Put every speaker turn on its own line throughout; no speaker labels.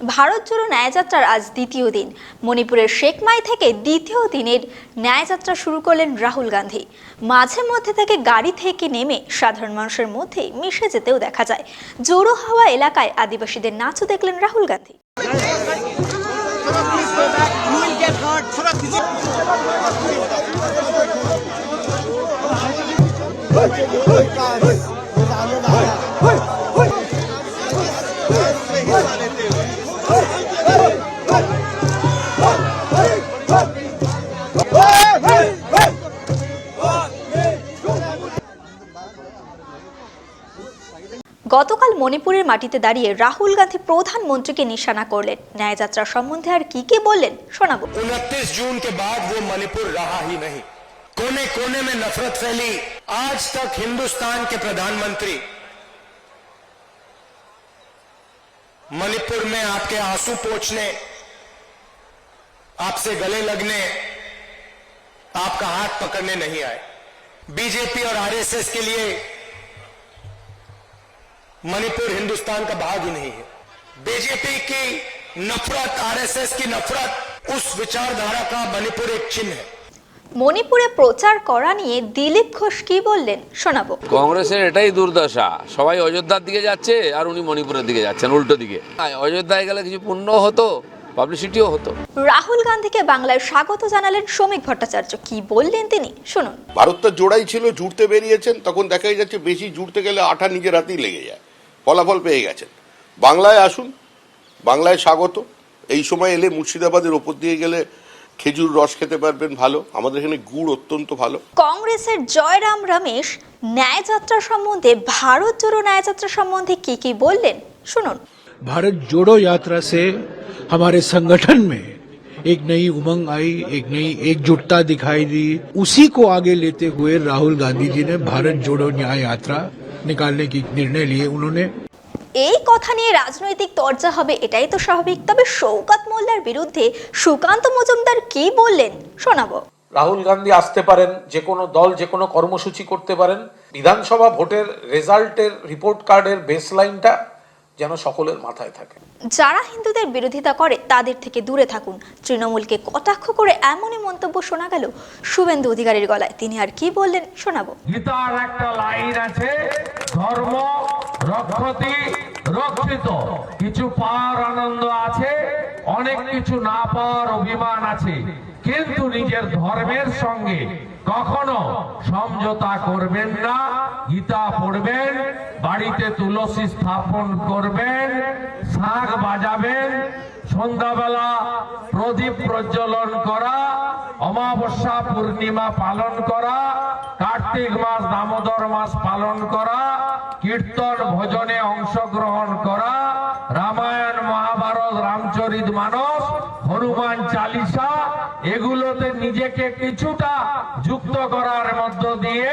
ভারত জোড়ো ন্যায়যাত্রার আজ দ্বিতীয় দিন মণিপুরের শেকমাই থেকে দ্বিতীয় দিনের ন্যায়যাত্রা শুরু করলেন রাহুল গান্ধী মাঝে মধ্যে থেকে গাড়ি থেকে নেমে সাধারণ মানুষের মধ্যে মিশে যেতেও দেখা যায় জোড়ো হাওয়া এলাকায় আদিবাসীদের নাচও দেখলেন রাহুল গান্ধী গতকাল মণিপুরের মাটিতে দাঁড়িয়ে রাহুল গান্ধী প্রধানমন্ত্রীকে নিশানা করলেন ন্যায়যাত্রা সম্বন্ধে আর কি কি বললেন শোনাবো
उनतीस जून के बाद वो मणिपुर रहा ही नहीं कोने कोने में नफरत फैली आज तक हिंदुस्तान के प्रधानमंत्री मणिपुर में आपके आँसू पोछने, आपसे गले लगने, आपका हाथ पकड़ने नहीं आए। बीजेपी और आरएसएस के लिए मणिपुर हिंदुस्तान का भाग ही नहीं है। बीजेपी की नफरत, आरएसएस की नफरत, उस विचारधारा का मणिपुर एक चिन्ह है।
মণিপুরে প্রচার করা নিয়ে দিলীপ ঘোষ কি বললেন? শোনাবো।
কংগ্রেসের এটাই দুর্দশা। সবাই অযোধ্যার দিকে যাচ্ছে আর উনি মণিপুরের দিকে যাচ্ছেন উল্টো দিকে। হ্যাঁ, অযোধ্যায় গেলে কিছু পুণ্য হতো পাবলিসিটিও হতো।
রাহুল গান্ধীকে বাংলায় স্বাগত জানালেন শ্রমিক ভট্টাচার্য। কি বললেন তিনি? শুনুন।
ভারত তো জোড়াই ছিল জুড়তে বেরিয়েছেন তখন দেখাই যাচ্ছে বেশি জুড়তে গেলে আঠা নিজের হাতেই লেগে যায়। ফলাফল পেয়ে গেছেন। বাংলায় আসুন বাংলায় স্বাগত। এই সময় এলে মুর্শিদাবাদের ওপর দিয়ে গেলে খেজুর রস খেতে পারবেন ভালো আমাদের এখানে গুড় অত্যন্ত ভালো
কংগ্রেসের জয়রাম রমেশ ন্যায়যাত্রা সম্বন্ধে ভারত জোড়ো ন্যায়যাত্রা সম্বন্ধে কি কি বললেন শুনুন
भारत जोड़ो यात्रा से हमारे संगठन में एक नई उमंग आई एक नई एकजुटता दिखाई दी उसी को आगे लेते हुए राहुल गांधी जी ने भारत जोड़ो न्याय यात्रा निकालने की निर्णय लिए उन्होंने
এই কথা নিয়ে রাজনৈতিক চর্চা হবে এটাই তো স্বাভাবিক। তবে শৌকত মোল্লার বিরুদ্ধে সুকান্ত মজুমদার কি বললেন শোনাবো।
রাহুল গান্ধী আসতে পারেন যে কোনো দল যে কোনো কর্মসূচি করতে পারেন। বিধানসভা ভোটের রেজাল্টের রিপোর্ট কার্ডের বেসলাইনটা যেন সকলের মাথায় থাকে।
যারা হিন্দুদের বিরোধিতা করে তাদের থেকে দূরে থাকুন। তৃণমূলকে কটাক্ষ করে এমনই মন্তব্য শোনা গেল শুভেন্দু অধিকারীর গলায়। তিনি আর কি বললেন শোনাবো।
গীতার একটা লাইন আছে ধর্ম রক্ষতি রক্ষিত। কিছু পাওয়ার আনন্দ আছে, অনেক কিছু না পাওয়ার অভিমান আছে। কিন্তু নিজের ধর্মের সঙ্গে কখনো সমঝোতা করবেন না, গীতা পড়বেন, বাড়িতে তুলসী স্থাপন করবেন শাঁখ বাজাবেন, সন্ধ্যাবেলা প্রদীপ প্রজ্বলন করা, অমাবস্যা পূর্ণিমা পালন করা, কার্তিক মাস, দামোদর মাস পালন করা কীর্তন ভজনে অংশগ্রহণ করা, রামায়ণ, মহাভারত, রামচরিত মানস, হনুমান চালিসা, এগুলোতে নিজেকে কিছুটা যুক্ত করার মধ্য দিয়ে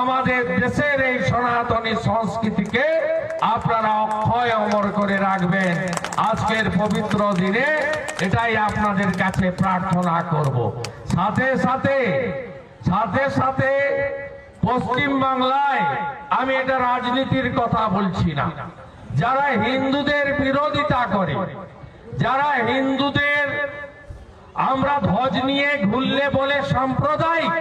আমাদের দেশের এই সনাতনী সংস্কৃতিকে আপনারা অক্ষয় অমর করে রাখবেন। আজকের পবিত্র দিনে এটাই আপনাদের কাছে প্রার্থনা করব। সাথে সাথে সাথে সাথে পশ্চিম বাংলায় আমি এটা রাজনীতির কথা বলছি না। যারা হিন্দুদের বিরোধিতা করে যারা হিন্দুদের আমরা ধ্বজ নিয়ে ঘুরলে বলে সাম্প্রদায়িক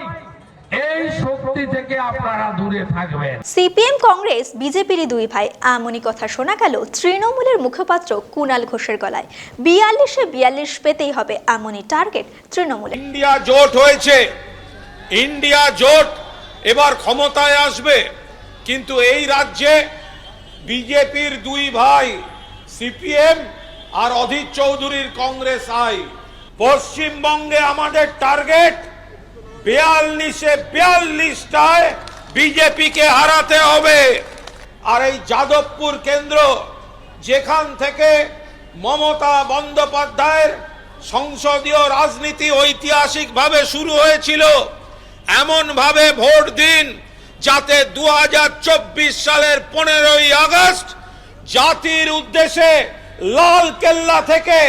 এই শক্তি থেকে আপনারা দূরে থাকবেন।
সিপিএম কংগ্রেস বিজেপিরই দুই ভাই এমনই কথা শোনা গেল তৃণমূলের মুখপাত্র কুণাল ঘোষের গলায়। বিয়াল্লিশে বিয়াল্লিশ পেতেই হবে এমনই টার্গেট তৃণমূলের।
ইন্ডিয়া জোট হয়েছে। ইন্ডিয়া জোট এবার ক্ষমতায় আসবে। কিন্তু এই রাজ্যে বিজেপির দুই ভাই, সিপিএম আর অধীর চৌধুরীর কংগ্রেস আই। পশ্চিমবঙ্গে আমাদের টার্গেট বিয়াল্লিশে বিয়াল্লিশটায় বিজেপিকে হারাতে হবে। আর এই যাদবপুর কেন্দ্র, যেখান থেকে মমতা বন্দ্যোপাধ্যায়ের সংসদীয় রাজনীতি ঐতিহাসিকভাবে শুরু হয়েছিল এমনভাবে ভোট দিন যাতে দু হাজার চব্বিশ সালের পনেরোই আগস্ট জাতির উদ্দেশ্যে লাল কেল্লা থেকে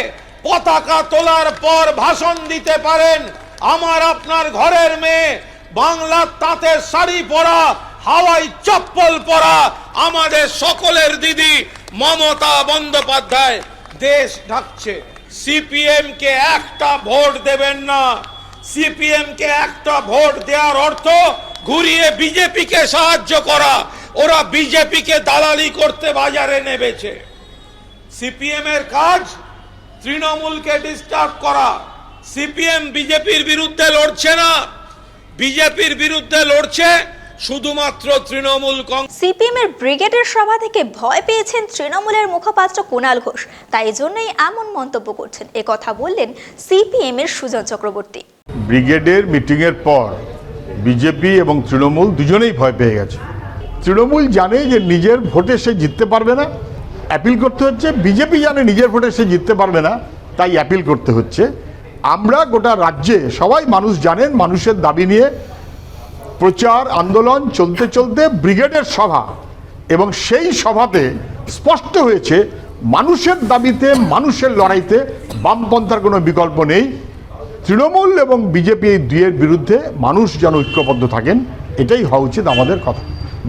পতাকা তোলার পর ভাষণ দিতে পারেন। আমার আপনার ঘরের মেয়ে, বাংলার তাঁতের শাড়ি পরা, হাওয়াই চপ্পল পরা, আমাদের সকলের দিদি মমতা বন্দ্যোপাধ্যায়। দেশ ঢাকছে। সিপিএম কে একটা ভোট দেবেন না। সিপিএম কে একটা ভোট দেওয়ার অর্থ ঘুরিয়ে বিজেপি কে সাহায্য করা। ওরা বিজেপি কে দালালি করতে বাজারে নেমেছে। সিপিএম এর কাজ তৃণমূলকে ডিস্টার্ব করা। সিপিএম বিজেপির বিরুদ্ধে লড়ছে না। বিজেপির বিরুদ্ধে লড়ছে শুধুমাত্র তৃণমূল
সিপিএম এর ব্রিগেডের সভা থেকে ভয় পেয়েছেন তৃণমূলের মুখপাত্র কুণাল ঘোষ। তাই জন্যই এমন মন্তব্য করছেন। কথা বললেন সিপিএম এর সুজন চক্রবর্তী।
ব্রিগেডের মিটিংয়ের পর বিজেপি এবং তৃণমূল দুজনেই ভয় পেয়ে গেছে। তৃণমূল জানে যে নিজের ভোটে সে জিততে পারবে না। অ্যাপিল করতে হচ্ছে, বিজেপি জানে নিজের ভোটে সে জিততে পারবে না, তাই অ্যাপিল করতে হচ্ছে। আমরা গোটা রাজ্যে, সবাই মানুষ জানেন, মানুষের দাবি নিয়ে প্রচার, আন্দোলন চলতে চলতে ব্রিগেডের সভা এবং সেই সভাতে স্পষ্ট হয়েছে, মানুষের দাবিতে, মানুষের লড়াইতে বামপন্থার কোনো বিকল্প নেই। তৃণমূল এবং বিজেপি এই দুইয়ের বিরুদ্ধে মানুষ যেন ঐক্যবদ্ধ থাকেন এটাই হওয়া উচিত আমাদের কথা।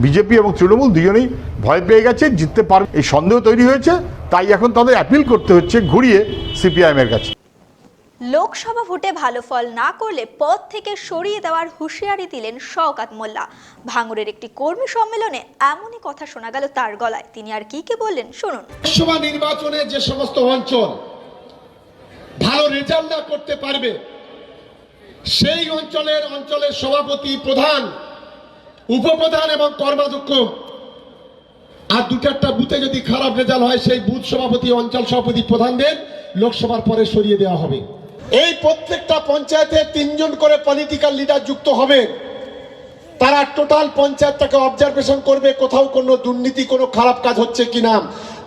বিজেপি এবং তৃণমূল দুজনেই ভয় পেয়ে গেছে জিততে পারবে এই সন্দেহ তৈরি হয়েছে তাই এখন তাদের অ্যাপিল করতে হচ্ছে ঘুরিয়ে সিপিআইএমের কাছে।
লোকসভা ভোটে ভালো ফল না করলে পদ থেকে সরিয়ে দেওয়ার হুঁশিয়ারি দিলেন শওকাত মোল্লা। ভাঙড়ের একটি কর্মী সম্মেলনে এমনই কথা শোনা গেল তার গলায়। তিনি আর কি কি বললেন শুনুন।
লোকসভা নির্বাচনে যে সমস্ত অঞ্চল ভালো রেজাল্ট না করতে পারবে। সেই অঞ্চলের অঞ্চলের সভাপতি প্রধান, উপপ্রধান এবং কর্মাধ্যক্ষ। আর দু চারটা বুথে যদি খারাপ রেজাল্ট হয়, সেই বুথ সভাপতি, অঞ্চল সভাপতি প্রধানদের লোকসভার পরে সরিয়ে দেওয়া হবে। এই প্রত্যেকটা পঞ্চায়েতে তিনজন করে পলিটিক্যাল লিডার যুক্ত হবে। তারা টোটাল পঞ্চায়েতটাকে অবজারভেশন করবে, কোথাও কোনো দুর্নীতি, কোনো খারাপ কাজ হচ্ছে কিনা।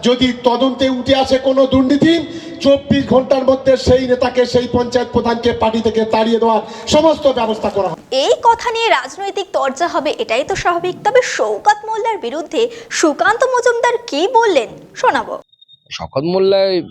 যদি তদন্তে উঠে আসে কোনো দুর্নীতি চব্বিশ ঘণ্টার মধ্যে সেই নেতাকে সেই পঞ্চায়েত প্রধানকে পার্টি থেকে তাড়িয়ে দেওয়ার সমস্ত ব্যবস্থা করা হবে
এই কথা নিয়ে রাজনৈতিক চর্চা হবে এটাই তো স্বাভাবিক। তবে শওকাত মোল্লার বিরুদ্ধে সুকান্ত মজুমদার কি বললেন শোনাবো।
শকত মোল্লায়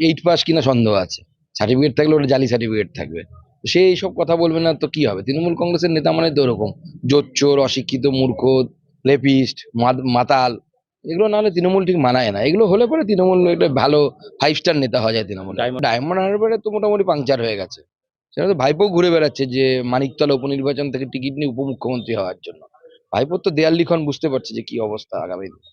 এইট পাস কিনা সন্দেহ আছে। সার্টিফিকেট থাকলে ওটা জালি সার্টিফিকেট থাকবে। সে এইসব কথা বলবে না তো কি হবে? তৃণমূল কংগ্রেসের নেতা মানে তো ওরকম জোচ্চোর অশিক্ষিত মূর্খ লেপিস্ট মাদ- মাতাল এগুলো না হলে তৃণমূল ঠিক মানায় না। এগুলো হলে পরে তৃণমূল একটা ভালো ফাইভ স্টার নেতা হওয়া যায় তৃণমূল ডায়মন্ড হারবারে তো মোটামুটি পাংচার হয়ে গেছে। সেটা তো ভাইপো ঘুরে বেড়াচ্ছে যে মানিকতলা উপনির্বাচন থেকে টিকিট নিয়ে উপমুখ্যমন্ত্রী হওয়ার জন্য। ভাইপোর তো দেয়াল লিখন বুঝতে পারছে যে কি অবস্থা আগামী দিনে।